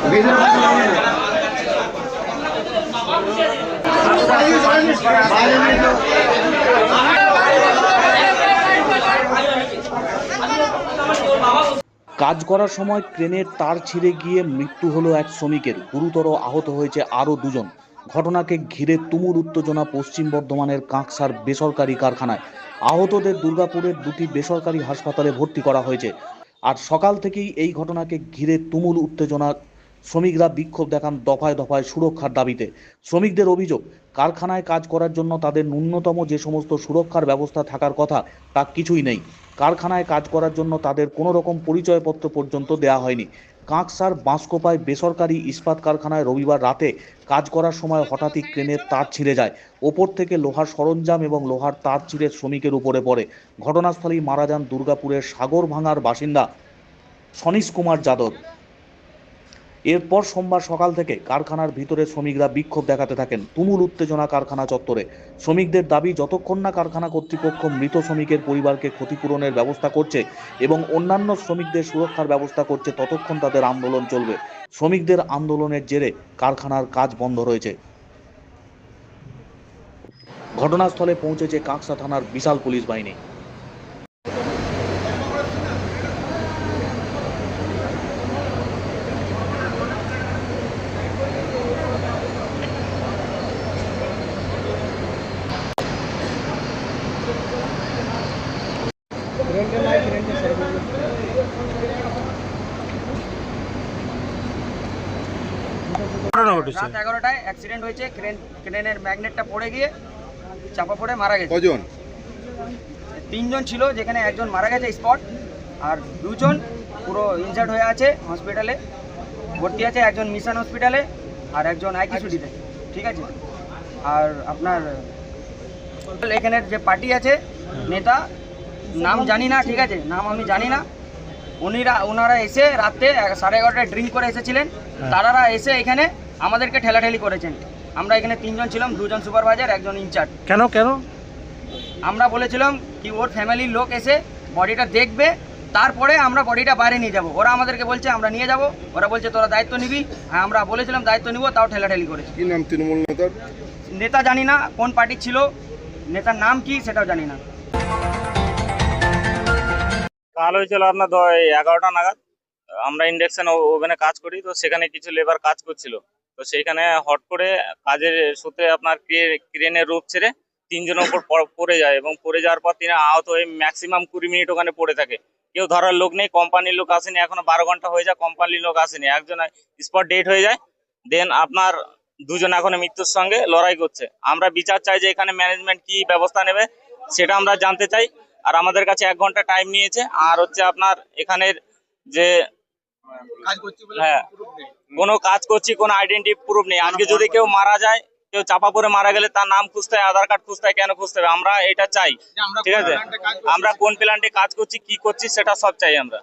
কাজ করার সময় ক্রেনের তার ছিঁড়ে গিয়ে মৃত্যু হলো এক শ্রমিকের। গুরুতর আহত হয়েছে আরও দুজন। ঘটনাকে ঘিরে তুমুল উত্তেজনা পশ্চিম বর্ধমানের কাঁকসার বেসরকারি কারখানায়। আহতদের দুর্গাপুরের দুটি বেসরকারি হাসপাতালে ভর্তি করা হয়েছে। আর সকাল থেকেই এই ঘটনাকে ঘিরে তুমুল উত্তেজনা শ্রমিকরা বিক্ষোভ দেখান দফায় দফায় সুরক্ষার দাবিতে। শ্রমিকদের অভিযোগ, কারখানায় কাজ করার জন্য তাদের ন্যূনতম যে সমস্ত সুরক্ষার ব্যবস্থা থাকার কথা, তা কিছুই নেই। কারখানায় কাজ করার জন্য তাদের কোনো রকম পরিচয়পত্র পর্যন্ত দেওয়া হয়নি। কাঁকসার বাঁশকোপায় বেসরকারি ইস্পাত কারখানায় রবিবার রাতে কাজ করার সময় হঠাৎই ক্রেনের তার ছিঁড়ে যায়। ওপর থেকে লোহার সরঞ্জাম এবং লোহার তার ছিঁড়ে শ্রমিকের উপরে পড়ে। ঘটনাস্থলেই মারা যান দুর্গাপুরের সাগর ভাঙার বাসিন্দা সনীশ কুমার যাদব। এরপর সোমবার সকাল থেকে কারখানার ভিতরে শ্রমিকরা বিক্ষোভ দেখাতে থাকেন। তুমুল উত্তেজনা কারখানা চত্বরে। শ্রমিকদের দাবি, যতক্ষণ না কারখানা কর্তৃপক্ষ মৃত শ্রমিকের পরিবারকে ক্ষতিপূরণের ব্যবস্থা করছে এবং অন্যান্য শ্রমিকদের সুরক্ষার ব্যবস্থা করছে, ততক্ষণ তাদের আন্দোলন চলবে। শ্রমিকদের আন্দোলনের জেরে কারখানার কাজ বন্ধ রয়েছে। ঘটনাস্থলে পৌঁছেছে কাঁকসা থানার বিশাল পুলিশ বাহিনী। রাত এগারোটায় অ্যাক্সিডেন্ট হয়েছে ক্রেন ক্রেনের ম্যাগনেটটা পড়ে গিয়ে চাপা পড়ে মারা গেছে। কজন? তিনজন ছিল যেখানে একজন মারা গেছে স্পট আর দুজন পুরো ইনজার্ড হয়ে আছে হসপিটালে ভর্তি আছে একজন মিশন হসপিটালে আর একজন আইকিসুডিতে ঠিক আছে? আর আপনার এখানের যে পার্টি আছে নেতা নাম জানি না ঠিক আছে? নাম আমি জানি না। উনিরা ওনারা এসে রাতে সাড়ে এগারোটায় ড্রিঙ্ক করে এসেছিলেন। তারারা এসে এখানে আমাদেরকে ঠেলাঠেলি করেছেন। আমরা এখানে তিনজন ছিলাম দুজন সুপারভাইজার একজন ইনচার্জ। কেন কেন? আমরা বলেছিলাম কি ওর ফ্যামিলির লোক এসে বডিটা দেখবে তারপরে আমরা বডিটা বাইরে নিয়ে যাব। ওরা আমাদেরকে বলছে আমরা নিয়ে যাব। ওরা বলছে তোরা দায়িত্ব নিবি। হ্যাঁ আমরা বলেছিলাম দায়িত্ব নিব তাও ঠেলাঠেলি করেছে। কি নাম তৃণমূল নেতার? নেতা জানি না কোন পার্টি ছিল? নেতার নাম কি সেটাও জানি না। কাল হয়েছিল আপনার এগারোটা নাগাদ। আমরা ইন্ডাকশন ওভেনে কাজ করি, তো সেখানে কিছু লেবার কাজ করছিল। তো সেইখানে হট করে কাজের সূত্রে আপনার ক্রে- ক্রেনের রূপ ছেড়ে তিনজনের উপর পড়ে যায় এবং পড়ে যাওয়ার পর তিনি আহত হয়ে ম্যাক্সিমাম কুড়ি মিনিট ওখানে পড়ে থাকে। কেউ ধরার লোক নেই কোম্পানির লোক আসেনি, এখনও বারো ঘণ্টা হয়ে যায় কোম্পানির লোক আসেনি। একজন স্পট ডেট হয়ে যায় দেন আপনার দুজন এখনও মৃত্যুর সঙ্গে লড়াই করছে। আমরা বিচার চাই যে এখানে ম্যানেজমেন্ট কি ব্যবস্থা নেবে, সেটা আমরা জানতে চাই। আর আমাদের কাছে এক ঘণ্টা টাইম নিয়েছে। আর হচ্ছে আপনার এখানের যে হ্যাঁ কোনো কাজ করছি কোনো আইডেন্টি প্রুফ নেই। আজকে যদি কেউ মারা যায় কেউ চাপা পরে মারা গেলে তার নাম খুঁজতে হয় আধার কার্ড খুঁজতে হয় কেন খুঁজতে হবে? আমরা এটা চাই। ঠিক আছে? আমরা কোন প্ল্যান্টে কাজ করছি কি করছি সেটা সব চাই আমরা।